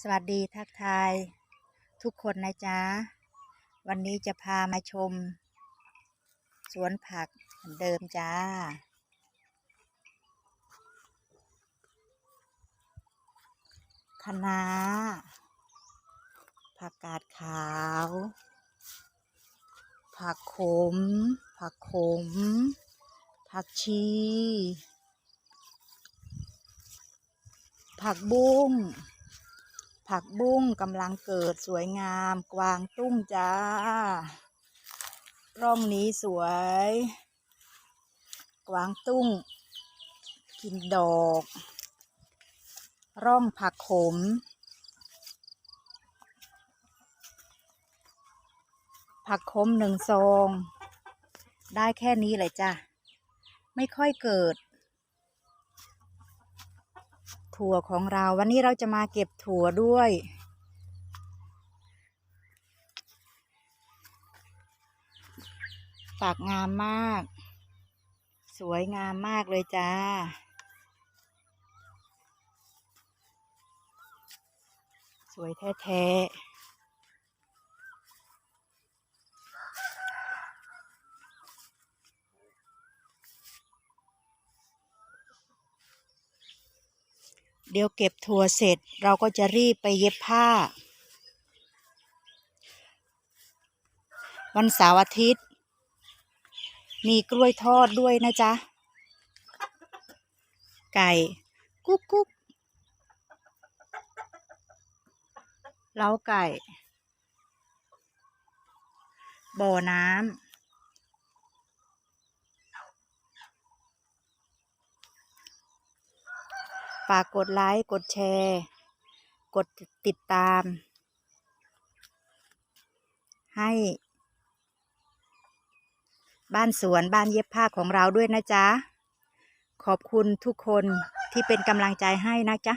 สวัสดีทักทาย ทุกคนนะจ๊ะ วันนี้จะพามาชม สวนผักเหมือนเดิมจ้า คะน้า ผักกาดขาว ผักขม ผักขม ผักชี ผักบุ้ง ผักบุ้งกำลังเกิดสวยงามกวางตุ้งจ้า ร่องนี้สวย กวางตุ้ง กินดอก ร่องผักขม ผักขมหนึ่งซอง ได้แค่นี้เลยจ้ะ ไม่ค่อยเกิด ถั่วของเรา วันนี้เราจะมาเก็บถั่วด้วยฝากงามมาก สวยงามมากเลยจ้า สวยแท้ๆ เดี๋ยวเก็บถั่วเสร็จเราก็จะรีบไปเย็บผ้า วันเสาร์อาทิตย์ มีกล้วยทอดด้วยนะจ๊ะ ไก่กุ๊กกุ๊กเล้าไก่ บ่อน้ำากกดไลค์ กดแชร์ กดติดตาม ให้ บ้านสวนบ้านเย็บผ้าของเราด้วยนะจ๊ะ ขอบคุณทุกคนที่เป็นกำลังใจให้นะจ๊ะ